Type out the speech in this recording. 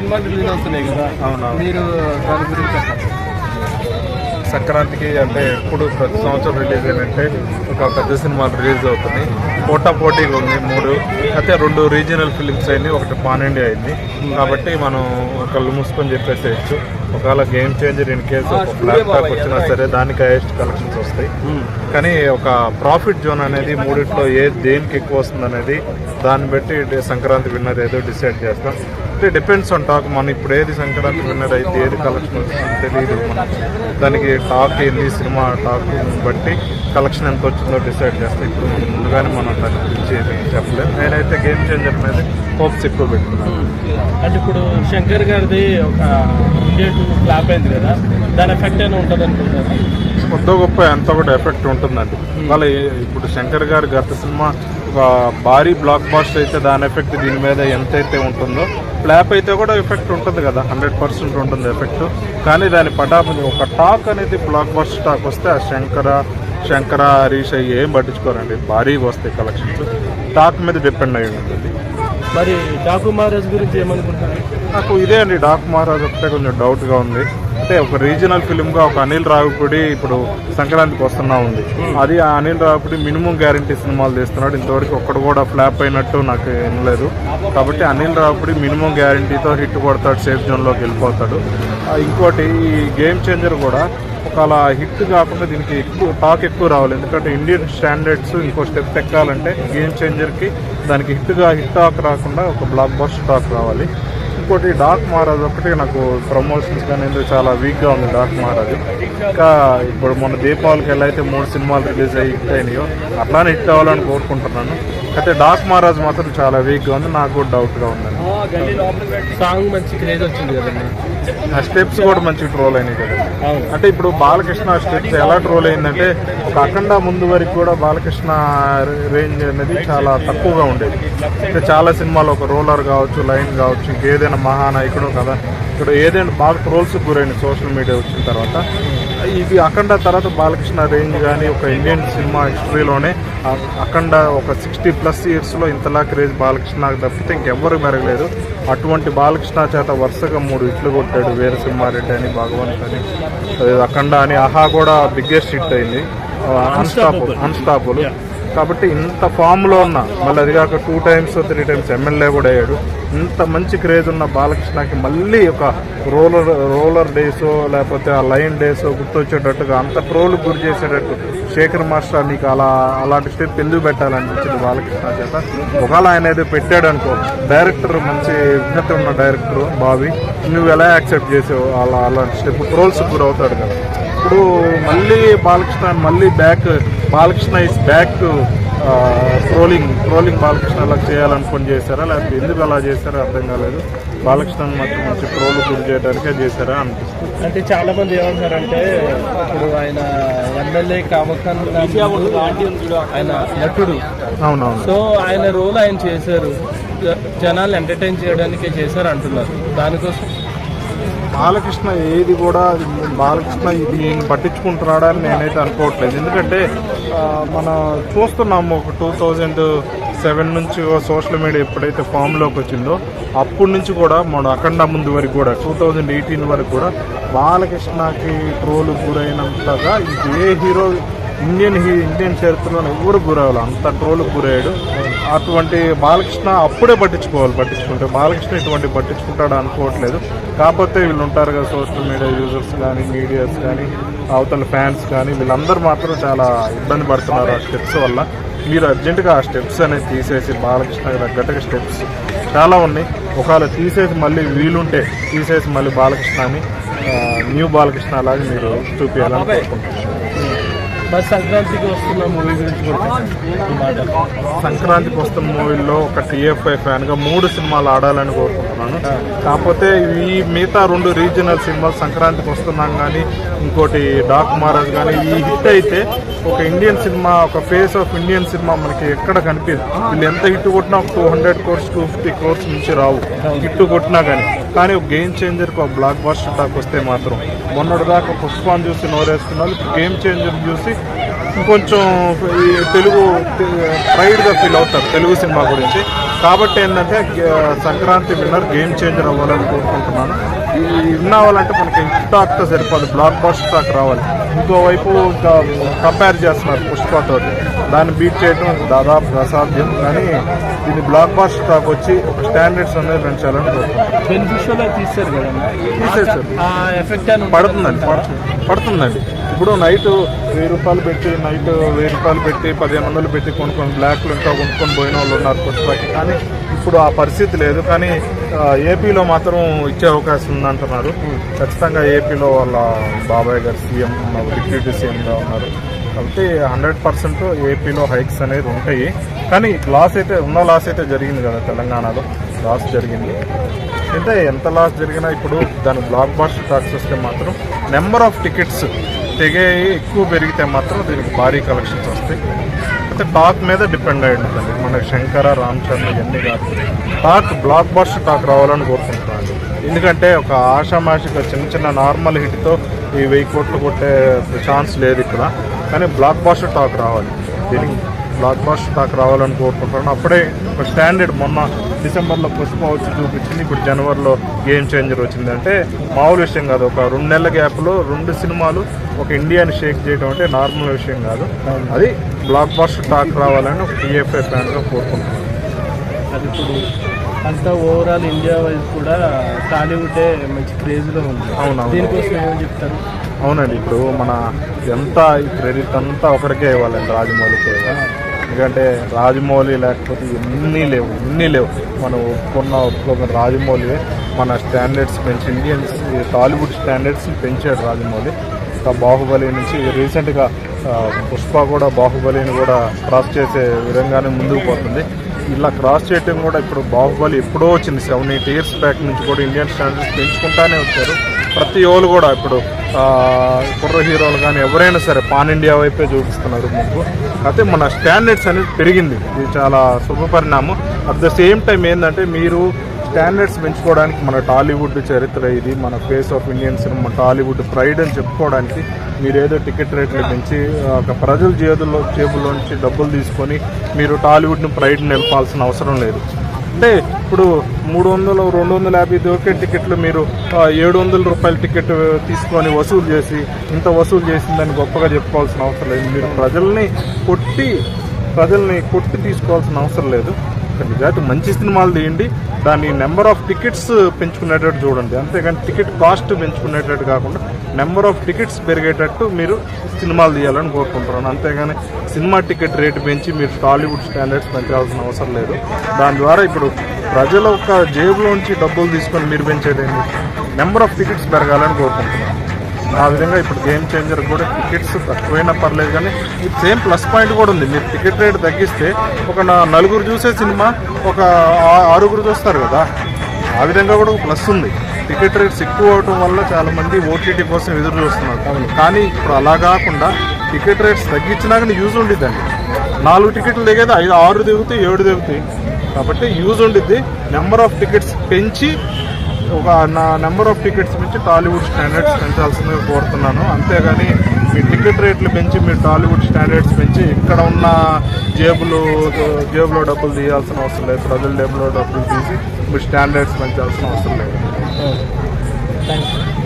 సినిమాలు రిలీజ్ అవుతున్నాయి కదా. మీరు దాని గురించి సంక్రాంతికి అంటే ఎప్పుడు ప్రతి సంవత్సరం రిలీజ్ అయినట్టే ఒక పెద్ద సినిమాలు రిలీజ్ అవుతుంది. పోటా పోటీగా ఉంది మూడు. అయితే రెండు రీజనల్ ఫిలిమ్స్ అయింది ఒకటి పాన్ ఇండియా అయింది. కాబట్టి మనం కళ్ళు మూసుకొని చెప్పేసేయచ్చు. ఒకవేళ గేమ్ చేంజర్ ఇన్ కేసు ఒక ఫ్లాట్ టాక్ వచ్చినా సరే దానికి హైయెస్ట్ కలెక్షన్స్ వస్తాయి. కానీ ఒక ప్రాఫిట్ జోన్ అనేది మూడిట్లో ఏ దేనికి ఎక్కువ వస్తుంది అనేది దాన్ని బట్టి సంక్రాంతి విన్నర్ ఏదో డిసైడ్ చేస్తాం. అంటే డిపెండ్స్ ఆన్ టాక్ మనం ఇప్పుడు ఏది సంక్రాంతి విన్నర్ అయితే ఏది కలెక్షన్ తెలియదు మనం దానికి టాక్ ఏంది సినిమా టాక్ బట్టి కలెక్షన్ ఎంత వచ్చిందో డిసైడ్ చేస్తాం ఇప్పుడు ముందుగానే మనం దాని గురించి ఏది చెప్పలేము నేనైతే గేమ్ చేంజర్ మీద హోప్స్ ఎక్కువ పెట్టుకున్నాను. అంటే ఇప్పుడు శంకర్ గారిది ఒక ఇండియా టూ ఫ్లాప్ అయింది కదా దాని ఎఫెక్ట్ అయినా ఉంటుంది అనుకుంటున్నారు? కొద్ది గొప్ప ఎంత కూడా ఎఫెక్ట్ ఉంటుందండి. వాళ్ళ ఇప్పుడు శంకర్ గారి గత సినిమా ఒక భారీ బ్లాక్ బాస్టర్ అయితే దాని ఎఫెక్ట్ దీని మీద ఎంతైతే ఉంటుందో ఫ్లాప్ అయితే కూడా ఎఫెక్ట్ ఉంటుంది కదా. హండ్రెడ్ పర్సెంట్ ఉంటుంది ఎఫెక్ట్ కానీ దాని పటాపతి ఒక టాక్ అనేది బ్లాక్ బాస్టర్ టాక్ వస్తే ఆ శంకర శంకర హరీష్ అయ్యి ఏం పట్టించుకోరండి. భారీగా వస్తాయి కలెక్షన్స్ టాక్ మీద డిపెండ్ అయి ఉంటుంది. మరి డాకు మహారాజ్ గురించి ఏమనుకుంటున్నారు? నాకు ఇదే అండి. డాక్ మహారాజ్ ఒకటే కొంచెం డౌట్గా ఉంది. అంటే ఒక రీజనల్ ఫిల్మ్గా ఒక అనిల్ రావిపూడి ఇప్పుడు సంక్రాంతికి వస్తున్నా ఉంది. అది ఆ అనిల్ రావిపూడి మినిమం గ్యారంటీ సినిమాలు తీస్తున్నాడు. ఇంతవరకు ఒక్కడు కూడా ఫ్లాప్ అయినట్టు నాకు వినలేదు కాబట్టి అనిల్ రావిపూడి మినిమం గ్యారంటీతో హిట్ కొడతాడు సేఫ్ జోన్లోకి వెళ్ళిపోతాడు. ఇంకోటి ఈ గేమ్ చేంజర్ కూడా ఒక అలా హిట్ కాకుండా దీనికి ఎక్కువ టాక్ ఎక్కువ రావాలి. ఎందుకంటే ఇండియన్ స్టాండర్డ్స్ ఇంకో స్టెప్ ఎక్కాలంటే గేమ్ చేంజర్కి దానికి హిట్గా హిట్ టాక్ రాకుండా ఒక బ్లాక్ బస్టర్ టాక్ రావాలి. ఇంకోటి డాక్ మహారాజ్ ఒకటి నాకు ప్రమోషన్స్ కానీ చాలా వీక్గా ఉంది డాక్ మహారాజ్. ఇంకా ఇప్పుడు మొన్న దీపావళికి ఎలా అయితే మూడు సినిమాలు రిలీజ్ అయ్యి హిట్ అయినాయో అట్లానే హిట్ అవ్వాలని కోరుకుంటున్నాను. అయితే డాక్ మహారాజ్ మాత్రం చాలా వీక్గా ఉంది నాకు కూడా డౌట్గా ఉందండి. సాంగ్ మంచి క్రేజ్ వచ్చింది కదండి. ఆ స్టెప్స్ కూడా మంచి ట్రోల్ అయినాయి కదా. అంటే ఇప్పుడు బాలకృష్ణ స్టెప్స్ ఎలా ట్రోల్ అయిందంటే ఒక అఖండ ముందు వరకు కూడా బాలకృష్ణ రేంజ్ అనేది చాలా తక్కువగా ఉండేది. అంటే చాలా సినిమాలు ఒక రోలర్ కావచ్చు లైన్ కావచ్చు ఇంకేదైనా మహానాయకుడు కదా. ఇక్కడ ఏదైనా బాగా ట్రోల్స్ గురైన సోషల్ మీడియా వచ్చిన తర్వాత ఇది అఖండ తర్వాత బాలకృష్ణ రేంజ్ కానీ ఒక ఇండియన్ సినిమా హిస్టరీలోనే అఖండ ఒక సిక్స్టీ ప్లస్ ఇయర్స్లో ఇంతలా క్రేజ్ బాలకృష్ణకు తప్పితే ఇంకెవ్వరు మెరగలేదు. అటువంటి బాలకృష్ణ చేత వరుసగా మూడు ఇట్లు కొట్టాడు వీర సింహారెడ్డి అని భగవంత్ అని అఖండ అని. ఆహా కూడా బిగ్గెస్ట్ హిట్ అయింది. అన్స్టాపుల్ అన్స్టాపుల్ కాబట్టి ఇంత ఫామ్లో ఉన్న మళ్ళీ అది కాక two times three times MLA కూడా అయ్యాడు. ఇంత మంచి క్రేజ్ ఉన్న బాలకృష్ణకి మళ్ళీ ఒక రోలర్ రోలర్ డేస్ లేకపోతే ఆ లైన్ డేస్ గుర్తొచ్చేటట్టుగా అంత ట్రోల్ గురి చేసేటట్టు శేఖర్ మాస్టర్ నీకు అలా అలాంటి స్టెప్ ఎందుకు పెట్టాలనిపించింది బాలకృష్ణ చేత? ఒకవేళ ఆయన ఏదో పెట్టాడు అనుకో డైరెక్టర్ మంచి విజ్ఞత ఉన్న డైరెక్టర్ బావి నువ్వు ఎలా యాక్సెప్ట్ చేసావు అలా అలాంటి స్టెప్ ట్రోల్స్ గురవుతాడు కదా. ఇప్పుడు మళ్ళీ బాలకృష్ణ మళ్ళీ back Balakrishna is back trolling trolling Balakrishna అలా చేయాలనుకొని చేశారా? లేకపోతే ఎందుకు అలా చేశారో అర్థం కాలేదు. బాలకృష్ణ మాత్రం మంచి ట్రోల్ గురి చేయడానికే చేశారా అనిపిస్తుంది. అంటే చాలా మంది ఏమంటారంటే ఇప్పుడు ఆయన ఎమ్మెల్యే కావకన్నా ఆయన నటుడు. అవునవును. సో ఆయన రోల్ ఆయన చేశారు. జ- జనాల్ని ఎంటర్టైన్ చేయడానికే చేశారు అంటున్నారు దానికోసం బాలకృష్ణ ఏది కూడా బాలకృష్ణ ఇది పట్టించుకుంటున్నాడా అని నేనైతే అనుకోవట్లేదు. ఎందుకంటే మనం చూస్తున్నాము ఒక టూ థౌజండ్ సెవెన్ నుంచి సోషల్ మీడియా ఎప్పుడైతే ఫామ్లోకి వచ్చిందో అప్పటి నుంచి కూడా మన అఖండ ముందు వరకు కూడా టూ థౌజండ్ ఎయిటీన్ వరకు కూడా బాలకృష్ణకి ట్రోల్ గురైనంతగా ఏ హీరో ఇండియన్ హీ ఇండియన్ చరిత్రలో ఎవరు గురవ్వాలి? అంత ట్రోల్ గురయ్యాడు. అటువంటి బాలకృష్ణ అప్పుడే పట్టించుకోవాలి పట్టించుకుంటే. బాలకృష్ణ ఇటువంటి పట్టించుకుంటాడు అనుకోవట్లేదు. కాకపోతే వీళ్ళు ఉంటారు కదా సోషల్ మీడియా యూజర్స్ కానీ మీడియాస్ కానీ అవతల ఫ్యాన్స్ కానీ వీళ్ళందరూ మాత్రం చాలా ఇబ్బంది పడుతున్నారు ఆ స్టెప్స్ వల్ల. మీరు అర్జెంటుగా ఆ స్టెప్స్ అనేది తీసేసి బాలకృష్ణ తగ్గట్టుగా స్టెప్స్ చాలా ఉన్నాయి. ఒకవేళ తీసేసి మళ్ళీ వీలుంటే తీసేసి మళ్ళీ బాలకృష్ణని న్యూ బాలకృష్ణ అలాగే మీరు చూపించాలని కోరుకుంటున్నాను. మరి సంక్రాంతికి వస్తున్న మూవీ గురించి కూడా సంక్రాంతికి వస్తున్న మూవీల్లో ఒక టీఎఫ్ఐ ఫ్యాన్గా మూడు సినిమాలు ఆడాలని కోరుకుంటున్నాను. కాకపోతే ఈ మిగతా రెండు రీజనల్ సినిమాలు సంక్రాంతికి వస్తున్నాం కానీ ఇంకోటి డాక్ మహారాజ్ కానీ ఈ హిట్ అయితే ఒక ఇండియన్ సినిమా ఒక ఫేస్ ఆఫ్ ఇండియన్ సినిమా మనకి ఎక్కడ కనిపించదు. వీళ్ళు ఎంత హిట్ కొట్టినా ఒక two hundred crores two fifty crores నుంచి రావు. హిట్ కొట్టినా కానీ. కానీ ఒక గేమ్ చేంజర్కి ఒక బ్లాక్ బాస్టర్ టాక్ వస్తే మాత్రం మొన్నటిదాకా పుష్పాన్ని చూసి నోరేస్తున్నారు గేమ్ చేంజర్ చూసి ఇంకొంచెం ఈ తెలుగు ప్రైడ్గా ఫీల్ అవుతారు తెలుగు సినిమా గురించి. కాబట్టి ఏంటంటే సంక్రాంతి విన్నర్ గేమ్ చేంజర్ అవ్వాలని కోరుకుంటున్నాను. ఈ విన్ అవ్వాలంటే మనకి టాక్తో సరిపోదు బ్లాక్ బస్టర్ టాక్ రావాలి. ఇంకోవైపు ఇంకా కంపేర్ చేస్తున్నారు పుష్పతో దాన్ని బీట్ చేయడం దాదాపు అసాధ్యం కానీ దీన్ని బ్లాక్ బస్టర్ టాక్ వచ్చి ఒక స్టాండర్డ్స్ అనేది పెంచాలని కోరుకుంటున్నాను. అని పడుతుందండి పడుతుంది పడుతుందండి. ఇప్పుడు నైట్ వెయ్యి రూపాయలు పెట్టి నైట్ వెయ్యి రూపాయలు పెట్టి పదిహేను వందలు పెట్టి కొనుక్కొని బ్లాక్లు ఇంకా కొనుక్కొని పోయిన వాళ్ళు ఉన్నారు పుష్పకి కానీ ఇప్పుడు ఆ పరిస్థితి లేదు. కానీ ఏపీలో మాత్రం ఇచ్చే అవకాశం ఉందంటున్నారు. ఖచ్చితంగా ఏపీలో వాళ్ళ బాబాయ్ గారు సీఎం ఉన్నారు డిప్యూటీ సీఎంగా ఉన్నారు. కాబట్టి హండ్రెడ్ పర్సెంట్ ఏపీలో హైక్స్ అనేది ఉంటాయి. కానీ లాస్ అయితే ఉన్న లాస్ అయితే జరిగింది కదా తెలంగాణలో. లాస్ జరిగింది. అయితే ఎంత లాస్ జరిగినా ఇప్పుడు దాని బ్లాక్ బాస్టర్ టాక్స్ వస్తే మాత్రం నెంబర్ ఆఫ్ టికెట్స్ తెగే ఎక్కువ పెరిగితే మాత్రం దీనికి భారీ కలెక్షన్స్ వస్తాయి. అయితే టాక్ మీద డిపెండ్ అయి ఉంటుంది మనకి శంకర రామ్ చరణ్ ఇవన్నీ కాదు. టాక్ బ్లాక్ బాస్టర్ టాక్ రావాలని కోరుకుంటున్నాను ఎందుకంటే ఒక ఆషామాషిక చిన్న చిన్న నార్మల్ హిట్తో ఈ వెయ్యి కోట్లు కొట్టే ఛాన్స్ లేదు ఇక్కడ. కానీ బ్లాక్ బాస్టర్ టాక్ రావాలి. దీనికి బ్లాక్ బాస్టర్ టాక్ రావాలని కోరుకుంటున్నాను. అప్పుడే ఒక స్టాండర్డ్ మొన్న డిసెంబర్లో పుష్ప వచ్చి చూపించింది. ఇప్పుడు జనవరిలో గేమ్ చేంజర్ వచ్చింది అంటే మామూలు విషయం కాదు. ఒక రెండు నెలల గ్యాప్లో రెండు సినిమాలు ఒక ఇండియాని షేక్ చేయడం అంటే నార్మల్ విషయం కాదు. అది బ్లాక్ బాస్టర్ టాక్ రావాలని ఒక టీఎఫ్ఐ ఫ్యాన్గా కోరుకుంటున్నాను అది ఇప్పుడు అంతా ఓవరాల్ ఇండియా వైజ్ కూడా టాలీవుడే మంచి క్రేజ్లో ఉంది. అవునవును. దీనికోసం ఏమని చెప్తారు? అవునండి. ఇప్పుడు మన ఎంత ఈ క్రెడిట్ అంతా ఒకరికే ఇవ్వాలండి రాజమౌళికే ఎందుకంటే రాజమౌళి లేకపోతే ఎన్ని లేవు ఎన్ని లేవు. మనం ఒప్పుకున్న ఒప్పుకున్న రాజమౌళి మన స్టాండర్డ్స్ పెంచి ఇండియన్స్ టాలీవుడ్ స్టాండర్డ్స్ పెంచాడు రాజమౌళి. బాహుబలి నుంచి రీసెంట్గా పుష్ప కూడా బాహుబలిని కూడా క్రాస్ చేసే విధంగానే ముందుకు పోతుంది. ఇలా క్రాస్ చేయటం కూడా ఇప్పుడు బాహుబలి ఎప్పుడో వచ్చింది. సెవెన్ ఎయిట్ ఇయర్స్ బ్యాక్ నుంచి కూడా ఇండియన్ స్టాండర్డ్స్ పెంచుకుంటానే వచ్చారు. ప్రతి ఓలు కూడా ఇప్పుడు కుర్ర హీరోలు కానీ ఎవరైనా సరే పాన్ ఇండియా వైపే చూపిస్తున్నారు ముందు. అయితే మన స్టాండర్డ్స్ అనేది పెరిగింది. ఇది చాలా శుభ పరిణామం అట్ ద సేమ్ టైం ఏంటంటే మీరు స్టాండర్డ్స్ పెంచుకోవడానికి మన టాలీవుడ్ చరిత్ర ఇది మన face of Indian cinema Tollywood pride అని చెప్పుకోవడానికి మీరు ఏదో టికెట్ రేట్లు పెంచి ఒక ప్రజల చేతుల్లో జేబుల్లో నుంచి డబ్బులు తీసుకొని మీరు టాలీవుడ్ని ప్రైడ్ నిలపాల్సిన అవసరం లేదు. అంటే ఇప్పుడు మూడు వందలు రెండు వందల యాభై దొరికే టికెట్లు మీరు ఏడు వందల రూపాయల టికెట్ తీసుకొని వసూలు చేసి ఇంత వసూలు చేసిందని గొప్పగా చెప్పుకోవాల్సిన అవసరం లేదు. మీరు ప్రజల్ని కొట్టి ప్రజల్ని కొట్టి తీసుకోవాల్సిన అవసరం లేదు. నిజాయితీ మంచి సినిమాలు తీయండి. దాని నెంబర్ ఆఫ్ టికెట్స్ పెంచుకునేటట్టు చూడండి. అంతేగాని టికెట్ కాస్ట్ పెంచుకునేటట్టు కాకుండా నెంబర్ ఆఫ్ టికెట్స్ పెరిగేటట్టు మీరు సినిమాలు తీయాలని కోరుకుంటున్నాను. అంతేగాని సినిమా టికెట్ రేటు పెంచి మీరు టాలీవుడ్ స్టాండర్డ్స్ పెంచాల్సిన అవసరం లేదు. దాని ద్వారా ఇప్పుడు ప్రజల యొక్క జేబులోంచి డబ్బులు తీసుకొని మీరు పెంచేదేంటి నెంబర్ ఆఫ్ టికెట్స్ పెరగాలని కోరుకుంటున్నాను. ఆ విధంగా ఇప్పుడు గేమ్ చేంజర్ కూడా టికెట్స్ తక్కువైనా పర్లేదు కానీ సేమ్ ప్లస్ పాయింట్ కూడా ఉంది. మీరు టికెట్ రేట్ తగ్గిస్తే ఒక నా- నలుగురు చూసే సినిమా ఒక ఆరుగురు చూస్తారు కదా. ఆ విధంగా కూడా ఒక ప్లస్ ఉంది. టికెట్ రేట్స్ ఎక్కువ అవ్వటం వల్ల చాలా మంది ఓటీటీ కోసం ఎదురు చూస్తున్నారు. కానీ ఇప్పుడు అలా కాకుండా టికెట్ రేట్స్ తగ్గించినా కానీ యూజ్ ఉండిద్దండి. నాలుగు టికెట్లు దిగేది ఐదు ఆరు దిగుతాయి ఏడు దిగుతాయి. కాబట్టి యూజ్ ఉండిద్ది. నెంబర్ ఆఫ్ టికెట్స్ పెంచి ఒక నా నెంబర్ ఆఫ్ టికెట్స్ నుంచి టాలీవుడ్ స్టాండర్డ్స్ పెంచాల్సిందిగా కోరుతున్నాను. అంతేగాని మీ టికెట్ రేట్లు పెంచి మీరు టాలీవుడ్ స్టాండర్డ్స్ పెంచి ఇక్కడ ఉన్న జేబులు జేబులో డబ్బులు తీయాల్సిన అవసరం లేదు. ప్రజల జేబులో డబ్బులు తీసి మీరు స్టాండర్డ్స్ పెంచాల్సిన అవసరం లేదు. Thank you